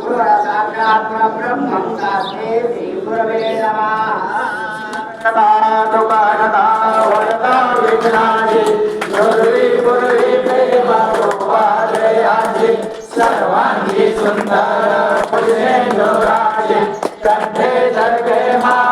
गुरुसाक्षात्मब्रह्मं तस्मै श्रीगुरवे नमः सर्वांगी सुंदर पुजेन्द्र राजे कंठे जगे मा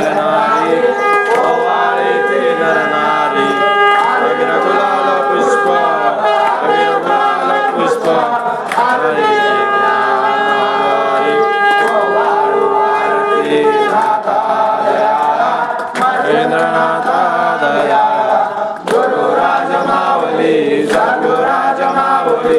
नरनारी ओवाळे ते नरनारी अग्र गुलाल पुष्प अग्र पुष्प हरे दया गुरुराज मावली जागुराज मावली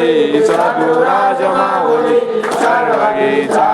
माऊली सर्व राज माऊली सर्व गीता